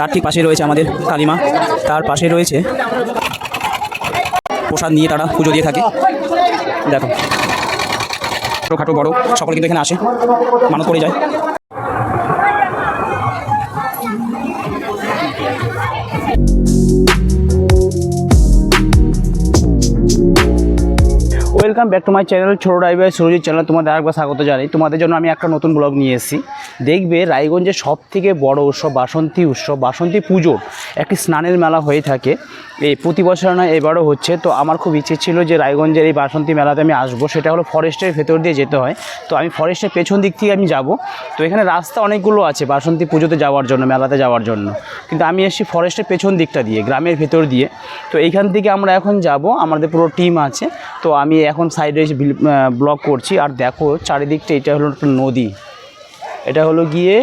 তার ঠিক পাশে রয়েছে আমাদের কালিমা তার পাশে রয়েছে প্রসাদ নিয়ে তারা পুজো দিয়ে থাকে। দেখো। ছোটোখাটো বড়, সকলে কিন্তু এখানে আসে। মানত করে যায়। Welcome back to my channel ছোটো ড্রাইভার সুরজিৎ চ্যানেল, তোমাদের আরেকবার স্বাগত জানাই। তোমাদের জন্য আমি একটা নতুন ব্লগ নিয়ে এসেছি। দেখবে রায়গঞ্জের সব থেকে বড় উৎসব বাসন্তী উৎসব, বাসন্তী পুজোর একটি স্নানের মেলা হয়ে থাকে। এই প্রতি বছর না এবারও হচ্ছে। তো আমার খুব ইচ্ছে ছিল যে রায়গঞ্জের এই বাসন্তী মেলাতে আমি আসব। সেটা হলো ফরেস্টের ভেতর দিয়ে যেতে হয়। তো আমি ফরেস্টের পেছন দিক থেকে আমি যাব। তো এখানে রাস্তা অনেকগুলো আছে বাসন্তী পুজোতে যাওয়ার জন্য, মেলাতে যাওয়ার জন্য। কিন্তু আমি এসেছি ফরেস্টের পেছন দিকটা দিয়ে, গ্রামের ভেতর দিয়ে। তো এইখান থেকে আমরা এখন যাব। আমাদের পুরো টিম আছে। তো আমি এখন সাইডে এসে ব্লক করছি। আর দেখো, চারিদিকটা এটা হলো একটা নদী। এটা হলো গিয়ে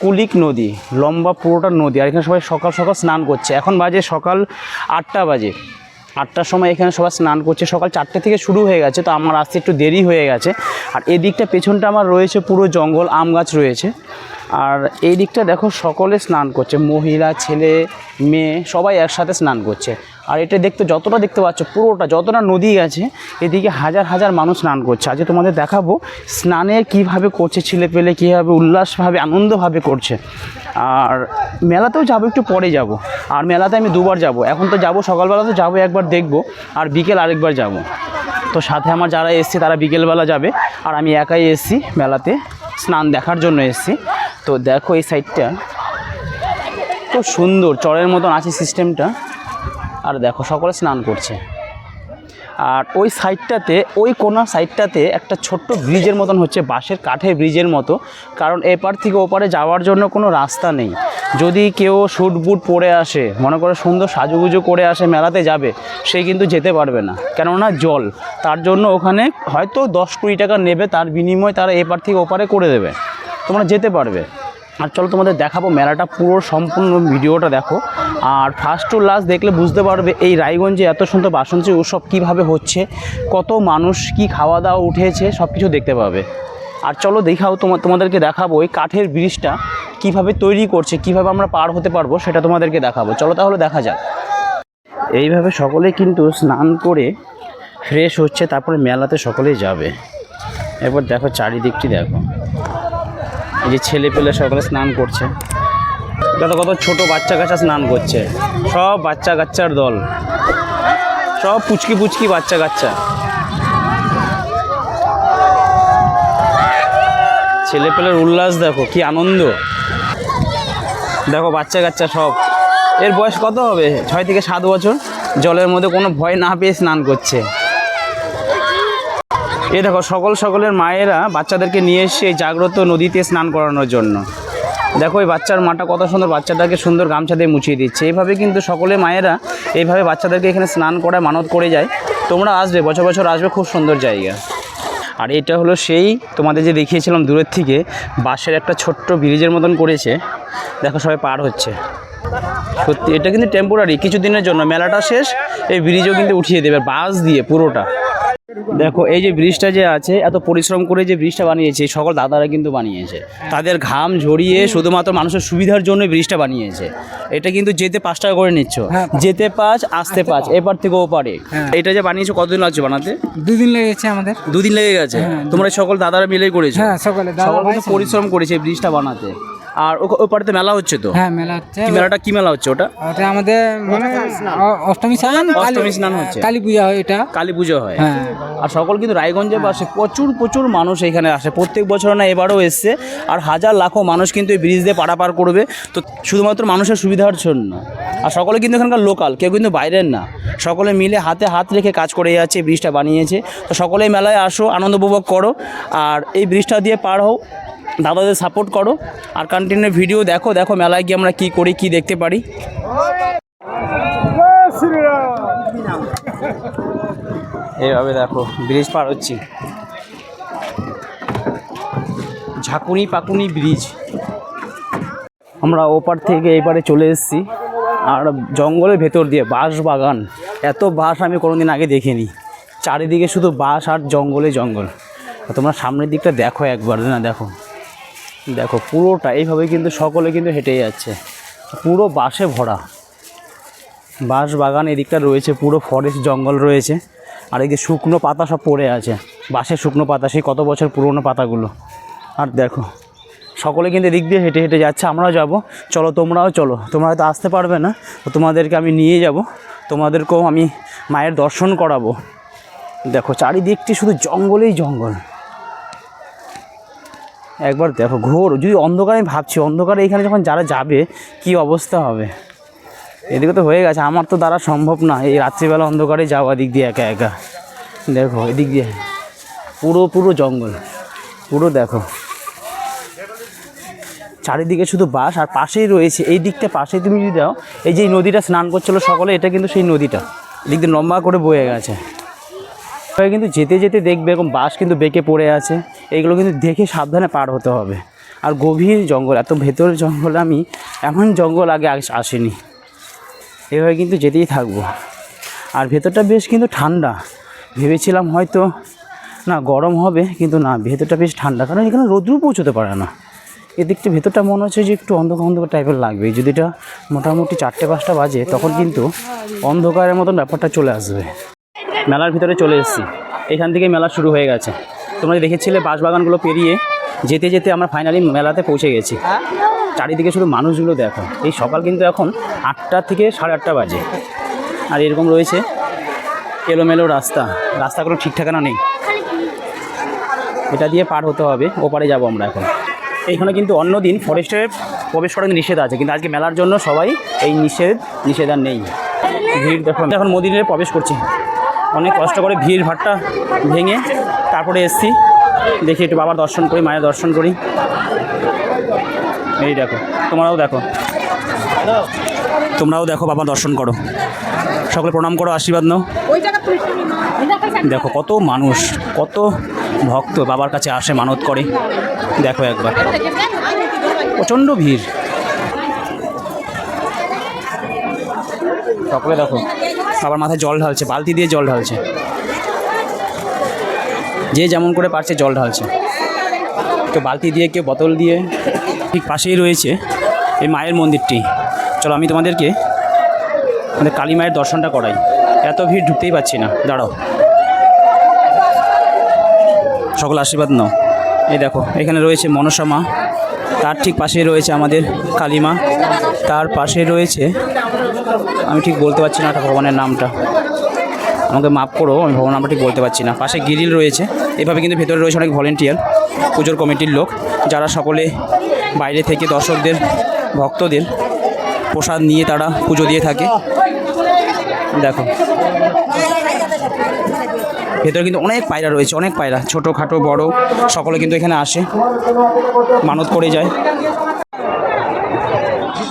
কুলিক নদী। লম্বা পুরোটা নদী। আর এখানে সবাই সকাল সকাল স্নান করছে। এখন বাজে সকাল আটটা বাজে। আটটার সময় এখানে সবাই স্নান করছে। সকাল চারটে থেকে শুরু হয়ে গেছে, তো আমার আসতে একটু দেরি হয়ে গেছে। আর এদিকটা পেছনটা আমার রয়েছে পুরো জঙ্গল, আম গাছ রয়েছে। আর এই দিকটা দেখো, সকলে স্নান করছে। মহিলা, ছেলে, মেয়ে, সবাই একসাথে স্নান করছে। আর এটা দেখতে যতটা দেখতে পাচ্ছ, পুরোটা যতটা নদী আছে, এদিকে হাজার হাজার মানুষ স্নান করছে। আজকে তোমাদের দেখাবো স্নানের কীভাবে করছে ছেলে পেলে, কীভাবে উল্লাসভাবে, আনন্দভাবে করছে। আর মেলাতেও যাব, একটু পরে যাব। আর মেলাতে আমি দুবার যাব। এখন তো যাব সকালবেলা, তো যাব একবার দেখব। আর বিকেল আরেকবার যাব। তো সাথে আমার যারা এসছে, তারা বিকেলবেলা যাবে। আর আমি একাই এসছি মেলাতে, স্নান দেখার জন্য এসছি। তো দেখো এই সাইডটা। খুব সুন্দর, চরের মতন আছে সিস্টেমটা। আর দেখো, সকলে স্নান করছে। আর ওই সাইডটাতে, ওই কোনা সাইডটাতে একটা ছোট্ট ব্রিজের মতন হচ্ছে, বাঁশের কাঠের ব্রিজের মতো। কারণ এপার থেকে ওপারে যাওয়ার জন্য কোনো রাস্তা নেই। যদি কেউ শুট বুট পরে আসে, মনে করে সুন্দর সাজুগুজু করে আসে, মেলাতে যাবে, সে কিন্তু যেতে পারবে না। কেননা জল, তার জন্য ওখানে হয়তো দশ কুড়ি টাকা নেবে, তার বিনিময়ে তারা এপার থেকে ওপারে করে দেবে। তোমরা যেতে পারবে। আর চলো তোমাদের দেখাবো মেলাটা, পুরো সম্পূর্ণ ভিডিওটা দেখো। আর ফার্স্ট টু লাস্ট দেখলে বুঝতে পারবে এই রায়গঞ্জে এত সুন্দর বাসন্তী উৎসব কীভাবে হচ্ছে, কত মানুষ কি খাওয়া দাওয়া উঠেছে সব কিছু দেখতে পাবে। আর চলো দেখাও তোমার তোমাদেরকে দেখাবো ওই কাঠের ব্রিজটা কীভাবে তৈরি করছে, কীভাবে আমরা পার হতে পারব, সেটা তোমাদেরকে দেখাবো। চলো তাহলে দেখা যাক। এইভাবে সকলে কিন্তু স্নান করে ফ্রেশ হচ্ছে, তারপরে মেলাতে সকলেই যাবে। এরপর দেখো চারিদিকটি দেখো। যে ছেলে পেলে সকলে স্নান করছে। কত কত ছোট বাচ্চা কাচ্চা স্নান করছে। সব বাচ্চা কাচ্চার দল। সব পুচকি পুচকি বাচ্চা কাচ্চা। ছেলে পেলের উল্লাস দেখো, কি আনন্দ। দেখো বাচ্চা কাচ্চা সব। এর বয়স কত হবে? ছয় থেকে সাত বছর? জলের মধ্যে কোনো ভয় না পেয়ে স্নান করছে। এই দেখো, সকল সকলের মায়েরা বাচ্চাদেরকে নিয়ে এসে জাগ্রত নদীতে স্নান করানোর জন্য। দেখো, এই বাচ্চার মাটা কত সুন্দর, বাচ্চাটাকে সুন্দর গামছা দিয়ে মুছিয়ে দিচ্ছে। এইভাবে কিন্তু সকলে মায়েরা এইভাবে বাচ্চাদেরকে এখানে স্নান করায় মানত করে যায়। তোমরা আসবে, বছর বছর আসবে, খুব সুন্দর জায়গা। আর এটা হলো সেই, তোমাদের যে দেখিয়েছিলাম দূরের থেকে, বাঁশের একটা ছোট্ট ব্রিজের মতন করেছে। দেখো, সবাই পার হচ্ছে। সত্যি, এটা কিন্তু টেম্পোরারি কিছু দিনের জন্য। মেলাটা শেষ, এই ব্রিজও কিন্তু উঠিয়ে দেবে বাস দিয়ে পুরোটা। দেখো এই যে ব্রিজটা যে আছে এত পরিশ্রম করে যে ব্রিজটা বানিয়েছে সকল দাদারা কিন্তু বানিয়েছে। তাদের ঘাম ঝরিয়ে শুধুমাত্র মানুষের সুবিধার জন্য ব্রিজটা বানিয়েছে। এটা কিন্তু যেতে পাঁচ টাকা করে নিচ্ছ। যেতে পাঁচ আসতে পাঁচ এপার থেকে ওপারে। এটা যে বানিয়েছো কতদিন লাগছে বানাতে? দুদিন লেগেছে আমাদের। দুদিন লেগে গেছে? তোমরা সকল দাদারা মিলেই করেছ? হ্যাঁ সকালে। পরিশ্রম করেছে এই ব্রিজটা বানাতে। আর ও- ওই পাড়েতে মেলা হচ্ছে তো? হ্যাঁ মেলা হচ্ছে। মেলাটা কি মেলা হচ্ছে ওটা? ওটা আমাদের মানে অষ্টমী স্নান। অষ্টমী স্নান হচ্ছে। কালী পূজা হয় এটা। কালী পুজো হয়। হ্যাঁ। আর সকল কিন্তু রায়গঞ্জে বাসে প্রচুর প্রচুর মানুষ এখানে আসে। প্রত্যেক বছর না এবারও এসছে। আর হাজার লাখো মানুষ কিন্তু এই ব্রিজ দিয়ে পারাপার করবে। তো শুধুমাত্র মানুষের সুবিধার জন্য। আর সকলে কিন্তু এখানকার লোকাল কেউ কিন্তু বাইরের না। সকলে মিলে হাতে হাত রেখে কাজ করে যাচ্ছে ব্রিজটা বানিয়েছে। তো সকলেই মেলায় আসো আনন্দ উপভোগ করো। আর এই ব্রিজটা দিয়ে পার হও। দাদাদের সাপোর্ট করো আর কন্টিনিউ ভিডিও দেখো দেখো মেলায় গিয়ে আমরা কী করি কী দেখতে পারি। এইভাবে দেখো ব্রিজ পার হচ্ছি। ঝাঁকুনি পাকুনি ব্রিজ আমরা ওপার থেকে এপারে চলে এসেছি আর জঙ্গলের ভেতর দিয়ে বাঁশ বাগান। এত বাঁশ আমি কোনোদিন আগে দেখিনি। চারিদিকে শুধু বাঁশ আর জঙ্গলে জঙ্গল। তোমরা সামনের দিকটা দেখো একবার না দেখো। দেখো, পুরোটা এইভাবে কিন্তু সকলে কিন্তু হেঁটে যাচ্ছে। পুরো বাসে ভরা। বাঁশ বাগান এদিকটা রয়েছে, পুরো ফরেস্ট জঙ্গল রয়েছে। আর এই যে শুকনো পাতা সব পড়ে আছে। বাঁশের শুকনো পাতা, সেই কত বছর পুরনো পাতাগুলো। আর দেখো, সকলে কিন্তু এদিক দিয়ে হেঁটে হেঁটে যাচ্ছে, আমরাও যাব। চলো, তোমরাও চলো। তোমরা হয়তো আসতে পারবে না, তো তোমাদেরকে আমি নিয়ে যাব। তোমাদেরকেও আমি মায়ের দর্শন করাবো। দেখো, চারিদিকটি শুধু জঙ্গলেই জঙ্গল। একবার দেখো, ঘোর, যদি অন্ধকারে, আমি ভাবছি, অন্ধকারে এখানে যখন যারা যাবে, কি অবস্থা হবে? এদিকে তো হয়ে গেছে, আমার তো দ্বারা সম্ভব না, এই রাত্রিবেলা অন্ধকারে যাওয়া দিক দিয়ে একা একা। দেখো, এদিক দিয়ে, পুরো পুরো জঙ্গল, পুরো দেখো। চারিদিকে শুধু বাস আর পাশেই রয়েছে, এই দিকটা পাশেই তুমি যদি দাও এই যে নদীটা স্নান করছিল সকলে, এটা কিন্তু সেই নদীটা। এদিক দিয়ে লম্বা করে বয়ে গেছে। কিন্তু যেতে যেতে দেখবে এরকম বাস কিন্তু বেঁকে পড়ে আছে। এইগুলো কিন্তু দেখে সাবধানে পার হতে হবে। আর গভীর জঙ্গল, এত ভেতরের জঙ্গলে আমি এমন জঙ্গল আগে আস- আসেনি। এভাবে কিন্তু যেতেই থাকব। আর ভেতরটা বেশ কিন্তু ঠান্ডা। ভেবেছিলাম হয়তো না গরম হবে, কিন্তু না, ভেতরটা বেশ ঠান্ডা। কারণ এখানে রোদ্রু পৌঁছতে পারে না। এদিকটা ভেতরটা মনে হচ্ছে যে একটু অন্ধকার অন্ধকার টাইপের লাগবে। যদি এটা মোটামুটি চারটে, পাঁচটা বাজে, তখন কিন্তু অন্ধকারের মতন ব্যাপারটা চলে আসবে। মেলার ভিতরে চলে এসেছি। এখান থেকে মেলা শুরু হয়ে গেছে। তোমরা দেখেছিলে বাঁশবাগানগুলো পেরিয়ে যেতে যেতে আমরা ফাইনালি মেলাতে পৌঁছে গেছি। চারিদিকে শুধু মানুষগুলো দেখো। এই সকাল কিন্তু এখন আটটা থেকে সাড়ে আটটা বাজে। আর এরকম রয়েছে এলোমেলো রাস্তা। রাস্তা কোনো ঠিকঠাকানা নেই। এটা দিয়ে পার হতে হবে। ওপারে যাব আমরা এখন। এইখানে কিন্তু অন্য দিন ফরেস্টে প্রবেশ করার নিষেধ আছে। কিন্তু আজকে মেলার জন্য সবাই এই নিষেধ নিষেধ আর নেই। ভিড় দেখো। এখন মন্দিরে প্রবেশ করছি। অনেক কষ্ট করে ভিড় ভাট্টা ভেঙে তারপরে এসছি। দেখি একটু বাবার দর্শন করি, মায়ের দর্শন করি। এই দেখো, তোমরাও দেখো। তোমরাও দেখো বাবার দর্শন করো। সকলে প্রণাম করো, আশীর্বাদ নাও। দেখো কত মানুষ, কত ভক্ত বাবার কাছে আসে মানত করে। দেখো একবার। প্রচণ্ড ভিড়। সকলে দেখো। বাবার মাথায় জল ঢালছে, বালতি দিয়ে জল ঢালছে। যে যেমন করে পারছে জল ঢালছে। কেউ বালতি দিয়ে, কেউ বোতল দিয়ে, ঠিক পাশেই রয়েছে এই মায়ের মন্দিরটি। চলো আমি তোমাদেরকে আমাদের কালী মায়ের দর্শনটা করাই। এত ভিড় ঢুকতেই পাচ্ছি না, দাঁড়াও। সকল আশীর্বাদ নাও। এই দেখো, এখানে রয়েছে মনসা মা, তার ঠিক পাশেই রয়েছে আমাদের কালীমা তার পাশে রয়েছে আমি ঠিক বলতে পারছি না একটা ভগবানের নামটা। আমাকে মাফ করো, আমি ভগবান নামটা ঠিক বলতে পারছি না। পাশে গিরিল রয়েছে, এভাবে কিন্তু ভেতরে রয়েছে অনেক ভলেন্টিয়ার পুজোর কমিটির লোক, যারা সকলে বাইরে থেকে দর্শকদের, ভক্তদের প্রসাদ নিয়ে তারা পুজো দিয়ে থাকে। দেখো। ভেতরে কিন্তু অনেক পায়রা রয়েছে, অনেক পায়রা ছোটো খাটো বড়, সকলে কিন্তু এখানে আসে, মানত করে যায়।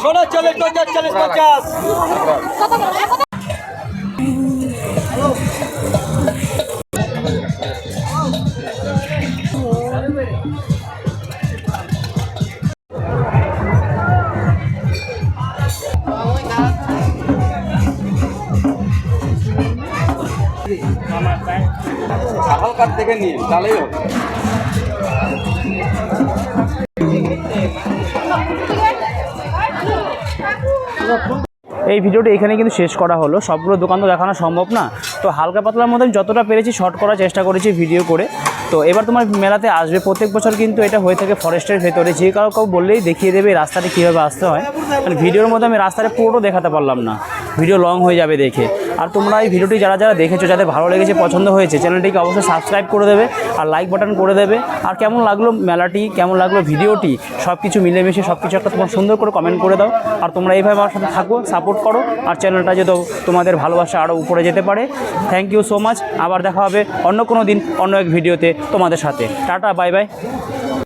শোনো চল্লিশ পঞ্চাশ চল্লিশ পঞ্চাশ। হালকার থেকে নিন তাহলেই হবে। এই ভিডিওটি এখানে কিন্তু শেষ করা হলো। সবগুলো দোকান তো দেখানো সম্ভব না। তো হালকা পাতলার মধ্যে আমি যতটা পেরেছি শর্ট করার চেষ্টা করেছি ভিডিও করে। তো এবার তোমার মেলাতে আসবে। প্রত্যেক বছর কিন্তু এটা হয়ে থাকে ফরেস্টের ভেতরে। যে কাউ কাউ বললেই দেখিয়ে দেবে রাস্তাটা কীভাবে আসতে হয়। মানে ভিডিওর মধ্যে আমি রাস্তাটা পুরো দেখাতে পারলাম না। ভিডিও লং হয়ে যাবে দেখে। আর তোমরা এই ভিডিওটি যারা যারা দেখেছ, যাদের ভালো লেগেছে, পছন্দ হয়েছে চ্যানেলটিকে অবশ্যই সাবস্ক্রাইব করে দেবে আর লাইক বাটন করে দেবে। আর কেমন লাগল মেলাটি, কেমন লাগল ভিডিওটি সব কিছু মিলেমিশে সব কিছু একটা তোমার সুন্দর করে কমেন্ট করে দাও। আর তোমরা এইভাবে আমার সাথে থাকো সাপোর্ট করো আর চ্যানেলটা যদি তোমাদের ভালোবাসা আরও উপরে যেতে পারে থ্যাংক ইউ সো মাচ আবার দেখা হবে অন্য কোনো দিন অন্য এক ভিডিওতে তোমাদের সাথে। Tata bye bye